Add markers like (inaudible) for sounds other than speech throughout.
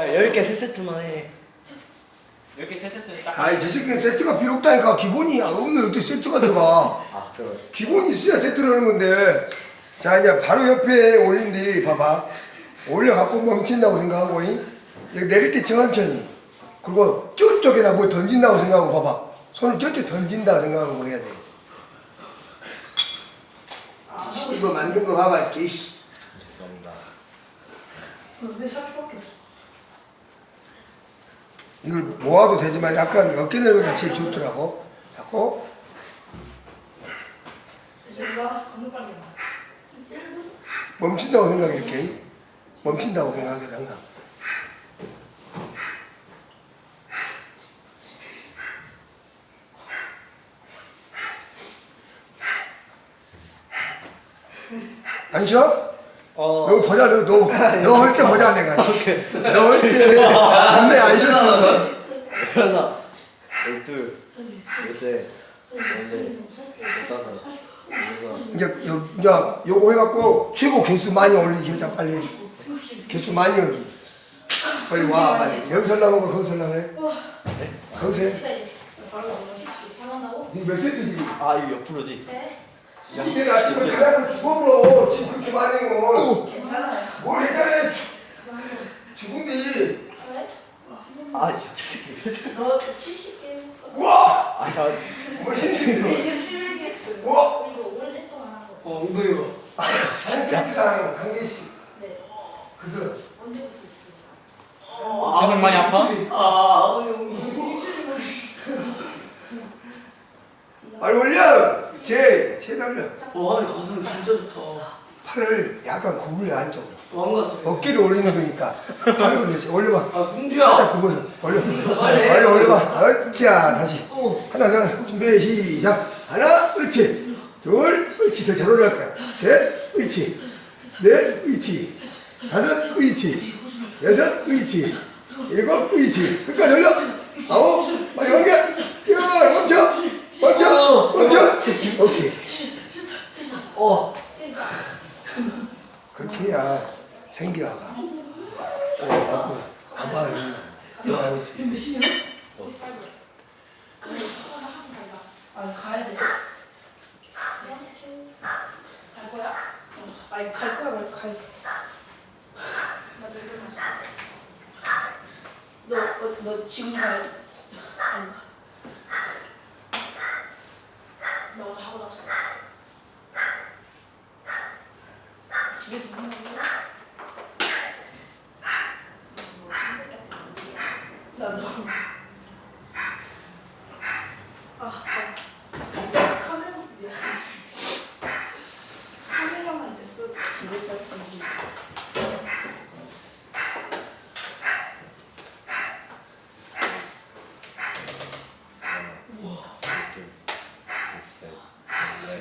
야 10개 세 세트만 해. 이렇게 세 세트는 딱. 아이 저 새끼는 세트가 필요 없다니까 기본이 없는데 어떻게 세트가 들어가? 아 그럼. 기본이 있어야 세트를 하는 건데. 자 이제 바로 옆에 올린 뒤 봐봐. 올려갖고 멈춘다고 생각하고 이? 여기 내릴 때 천천히. 그리고 저쪽에다 뭐 던진다고 생각하고 봐봐. 손을 저쪽 던진다고 생각하고 해야 돼. 이거 만든 거 봐봐 이렇게 씨. 죄송합니다. 왜 4초밖에 없어? 이걸 모아도 되지만 약간 어깨 넓이가 제일 좋더라고 자꾸. 멈춘다고 생각해 이렇게 멈춘다고 생각하게 돼 항상 안 쉬어? 어. 너 보자 너너너 할 때 보자 내가. 너 할 때 담배 안 쉬었어. 하나. 열둘 열셋 열넷 열다섯 여섯. 이제 요, 야 요거 해갖고 최고 개수 많이 올리기 하자 빨리. 개수 많이 여기. 빨리 와 빨리. 여기서 나온 거 거기서 나오네 거기서 해? 바로? 니몇 세트지? 아 이거 옆으로지? 네. 내일 아침에 다이어트 죽어버려 지금 그렇게 많이 해뭘 괜찮아요. 했잖아 죽은디 왜? 아 진짜 저 새끼 너 70개. 우와 아 야 뭐 신세계로 이게 11개 했어. 우와 이거 오랫동안 한 거. 어 엉덩이 봐. 한 세트당 한 개씩 네. 그래서 언제부터 있어요? 가슴 많이 아파? 아 형이 빨리 올려 제 제달려 와 아니 가슴 진짜 좋다. 팔을 약간 구부려 안쪽으로 왕 갔어. 어깨를 올리는 거니까. 팔을 올려서 올려봐. 아 승주야. 살짝 굽어 올려. 빨리 올려봐. 자 다시. 하나 둘 준비 시작. 하나 옳지. 둘 옳지. 더 잘 올라갈 거야. 셋 옳지. 넷 옳지. 다섯 옳지. 여섯 옳지. 일곱 옳지. 끝까지 올려 아홉 마지막 개 열, 멈춰 멈춰 멈춰 오케이 어 진짜. 그렇게 해야 생겨가 어 아빠 아빠 이런다 야, 지금 몇 시냐? 아 가야 돼. 갈 거야? 아니 갈 거야 가야 돼. 너, 어, 너 지금 가야 돼? 아니 너 하고 나왔어. 집에서 하는 거야? 나도. 아, 아. 카메라 미안. 카메라만 됐어. 집에서 할 수 있는.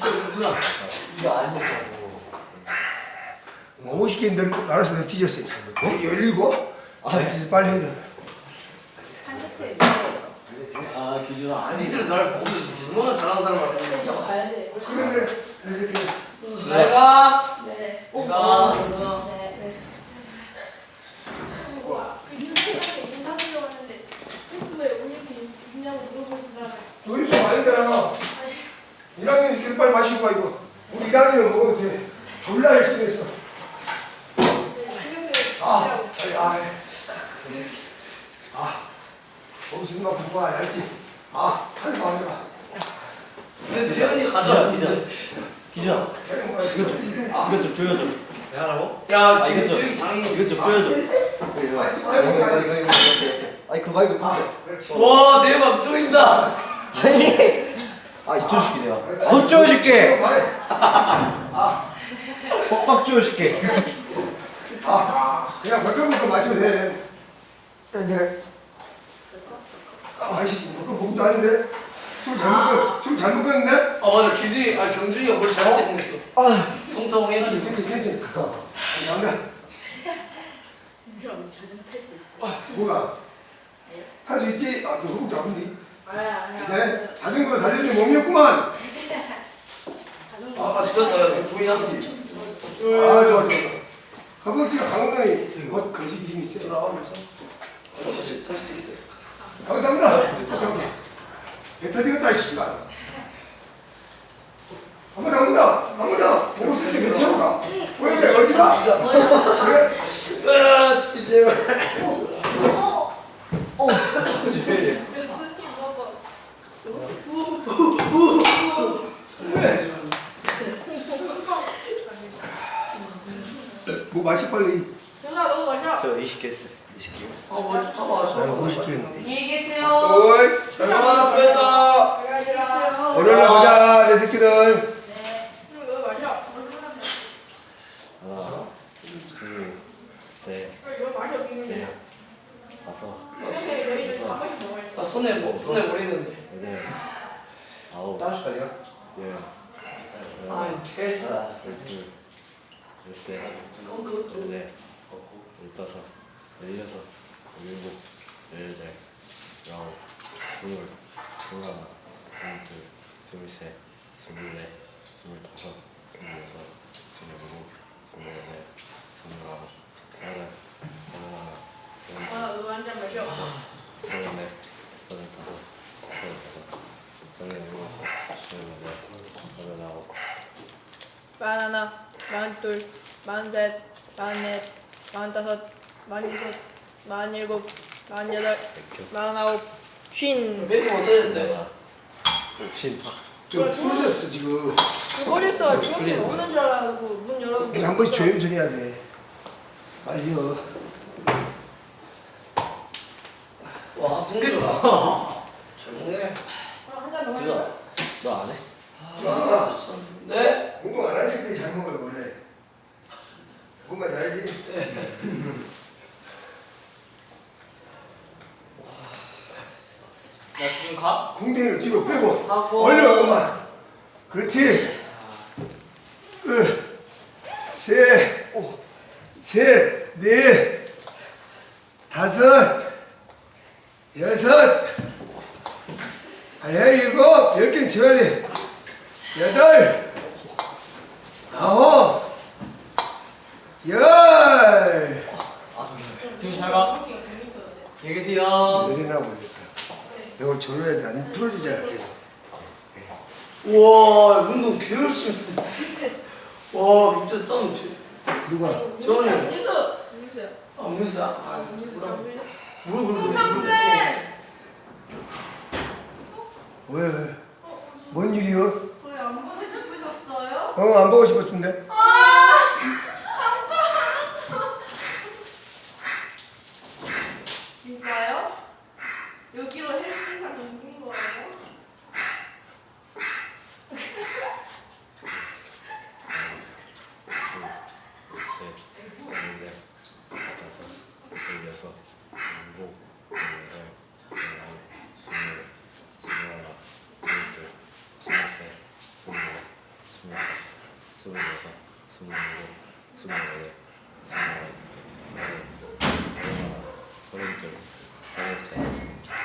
누구야? 이거 안 해줘서 뭐 50개인데 알아서 너 뒤졌어 이제 어? 17? 아 이제 빨리 해야 돼 한 세트에 있어요. 아 기준아 아니 니들 날 보고 얼마나 잘하는 사람 근데 같아. 이거 가야 돼. 그래 그래 이렇게 내가 네. 내가 네. 네. 우와. 인사하게 인사하려고 하는데 오늘 있냐고 물어보는 다음에 너 입수 아니잖아 1학년 이렇게 빨리 마시고 가 이거 우리 1학년은 먹어도 돼 졸라 열심히 했어 아 아이 아이 아 무슨 거 보고 와 알지? 아 빨리 와 빨리 와. 근데 태연이 가자. 기준아 기준아 계속 먹어야 돼. 이것 좀 조여줘. 내가 하라고? 야 아, 지금 이거 좀- 저기 장인. 이것 좀 조여줘. 이거 이거 이거 이거 이거 이거 이렇게 아니 그거 말고 그거 그렇지. 와 대박. 쪼인다. 아니. 아 이쪽줄게 내가 더 조여줄게. (laughs) 말해 빡빡 조여줄게 (laughs) 아 그냥 몇병 먹고 마시면 돼 이제 아 아이씨 몇병 먹도 아닌데 술 잘못 먹 술잘 먹었는데 아 맞아 기준이 아 경준이가 뭘 잘못게 생겼어. 아 통통 해가지고. 괜찮지 괜찮지 감사합니다 그럼 잘못할 수 있어. 아, 뭐가? 할수 있지? 아, 너흙 잡은디? 아야. 그래? 자전거로 달리는 몸이었구만. 아, 아 죽였다. 야, 보이나? 아, 좋아, 좋아. 허벅지가 강원도니 곧 거시기 힘이 세. 돌아가면서. 다시 다시 드리세요. 감사합니다. 배 터지겠다, 씨발. 한번 더, 한번 더, 한번 더. 보고 쓸때 배치워가. 왜 그래, 어디 가? 그래. 아, 이제 스킨 봐봐. 왜? 뭐 마시 빨리. 누나 너무 마셔. 저 20개 했어요 20개 아, 잡아. 나는 50개 했는데. 안녕히 계세요. 어이, 잘 먹었습니다. 안녕하세요. 오늘 보자, 내 새끼들. 네. 너무 마셔. 하나 둘셋 너무 마셔. 넷 다섯 선생님 저희 이제 한 번씩 먹어야지. 아, 손에 뭐 손에 뭐 있는데? 여덟 아홉 다시까지요? 열 아, 열하나 개수. 열둘 열셋 열넷 열다섯 열여섯 열일곱 열여덟 열아홉 스물 스물하나 스물둘 스물셋 스물넷 스물다섯 스물여섯 스물일곱 스물여덟 스물아홉 서른 서른하나 서른둘. 서른넷 서른다섯 서른여섯 서른일곱 서른여덟 서른아홉. 만하나, 만둘, 만셋, 만넷, 만다섯, 만여섯, 만일곱, 만여덟, 만아홉, 쉰. 메뉴 어땠는데? 신좀 풀어졌어, 지금. 꺼졌어. 중학교 오는 줄 알고 문 열었는데. 한 번씩 조용히 해야 돼. 빨리요. 와, 승규다. 잘 먹네. 한잔 더 드가 마셔. 너안 해? 좋았어, 참. 네? 운동 안 하는 새끼들이 잘 먹어요, 원래. 뭔가 알지? 나 지금 가? 궁뎅이를 뒤로 빼고. 하고. 얼른, 엄마. 그렇지. 둘, 셋, 셋, 넷, 다섯, 여섯, 아니야, 일곱, 열 개는 채워야 돼. 여덟, 아홉, 열. 지금 잘 가? 안녕히 계세요. 내리나 모르겠다. 이걸 조여야 돼. 안 풀어지잖아, 계속. 우와, 운동 개 열심히. 했네. 와, 진짜 땀 제. 누가? 저는 민수. 민수야. 아, 무슨 아, 민수. 진짜. 민수. 뭘 그러고 송창수! 왜, 왜? 뭔 일이요? 저희 안 보고 싶으셨어요? 어, 안 보고 싶었는데. 진짜요? 여기로 헬스장 옮긴 거예요? 셋, 넷, 다섯, 열여섯, 일곱, 여덟, 열아홉, 스물, 스물하나, 스물둘, 스물셋, 스물넷, 스물다섯, 스물여섯, 스물일곱, 스물여덟, 스물아홉, 서른, 서른하나, 서른둘, 서른셋,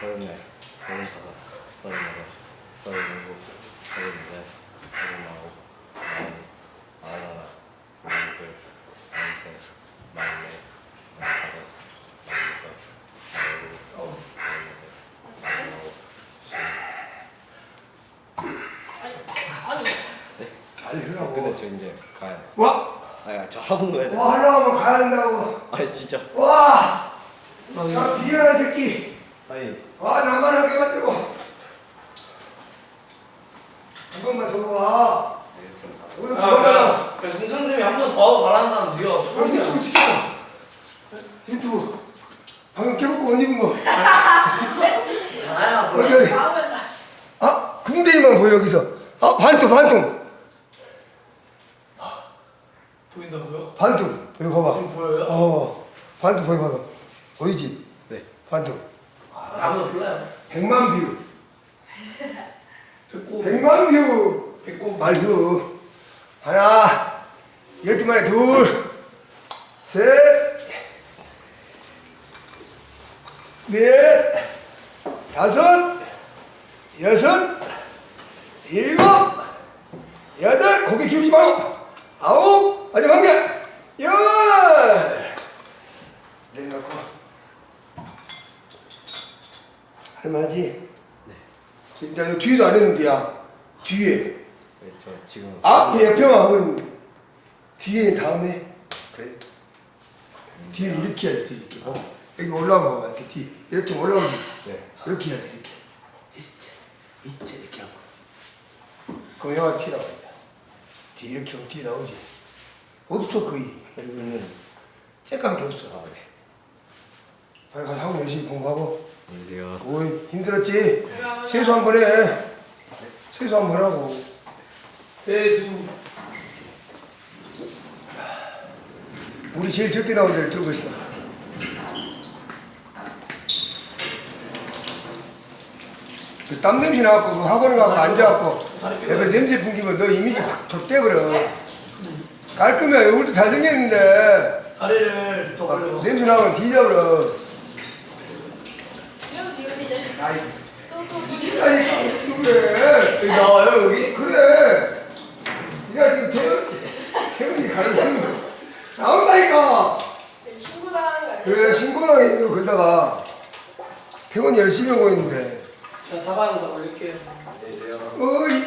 서른넷, 서른다섯, 서른여섯, 서른일곱, 서른여덟, 서른아홉, 마흔, 마흔하나, 마흔둘, 마흔셋, 마흔넷, 마흔다섯, 마흔여섯, 마흔일곱, 마흔여덟, 마흔아홉, 스물. 아니. 빨리 하라고. 근데 저 이제 가야 돼. 와! 아니 저 학원 가야 돼. 와, 하려고 하면 가야 된다고. 아니 진짜. 와! 저 비열한 새끼. 아니 와, 나만 하게 만들고. 한 번만 더 와. 알겠습니다. 오늘 아, 도망가라. 야, 야, 승찬 선생님이 한 번 더 가라는 사람 누가? 여기 유튜브 찍혀. 유튜브. 방금 깨먹고 옷 입은 거. 잘해라, 어디, 어디. 다음에 아, 궁뎅이만 보여, 여기서. 아, 반통, 반통. 보인다고요? 반통. 여기 봐봐. 지금 보여요? 어, 반통 보여, 봐봐. 보이지? 네. 반통. 아무도 몰라요. 백만 뷰. 배꼽, 백만 뷰. 배꼽. 말휴. 하나, 열 개 만에 둘, 셋, 넷, 다섯, 여섯, 일곱, 여덟, 고개 기울이지 말고, 아홉, 한 개, 열. 내려놓고. 할만하지? 네. 나 이거 뒤에도 안 했는데, 야. 뒤에. 네, 저 지금 앞에 옆에만 하고 있는데. 뒤에 다음에. 그래. 뒤에 이렇게 해야 돼, 이렇게. 여기 올라가 봐, 이렇게 뒤. 이렇게 올라오지. 네. 이렇게 해야 돼, 이렇게. 있지, 있지, 이렇게 하고. 그럼 여가 티 나온다. 뒤 이렇게 하면 티 나오지. 없어, 거의. 여기는 쬐까만 게 없어. 아 네. 빨리 가서 학원 열심히 공부하고. 안녕하세요. 오이, 힘들었지? 세수 한 번 해. 세수 한 번 하고. 세수. 우리 제일 적게 나온 데를 들고 있어. 그 땀 냄새 나갖고 그 학원에 가고 앉아갖고 옆에 냄새 풍기면 너 이미지 확 좁대버려. 깔끔해. 얼굴도 잘생겼는데 다리를 더막 올려. 냄새 나면 뒤져버려. 이거 아이, 또또 아니, 그래. 여기 나와요 여기? 그래. 네가 지금 태훈, 태훈이 가르치는 거 나온다니까. 그래, 신고당해, 너 그러다가. 태훈이 열심히 하고 있는데. 제가 사방에서 올릴게요. 어이,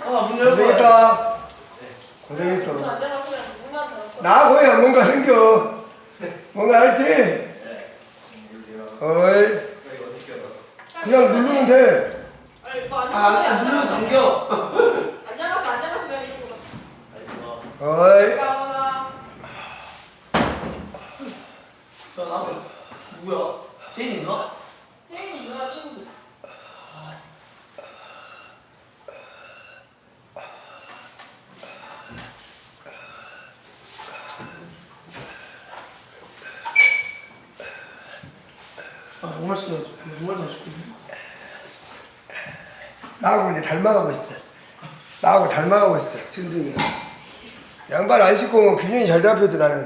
하나 문 열고. 고생했다. 문 고생했어. 문만 닫았어. 나고야 뭔가 생겨. 뭔가 알지? 어이, 그냥 누르면 돼. 아니 뭐 아, 안 누르면 잠겨. (laughs) 그냥 이러고 가. 어이, 아, 저 나한테 누구야? 제인인가? 혜인이 누나 친구들. 아 정말 싫어. 정말 더 싫어. 나하고 이제 닮아가고 있어. 나하고 닮아가고 있어, 준승이가. 양발 안 신고 오면 균형이 잘 잡혀져, 나는.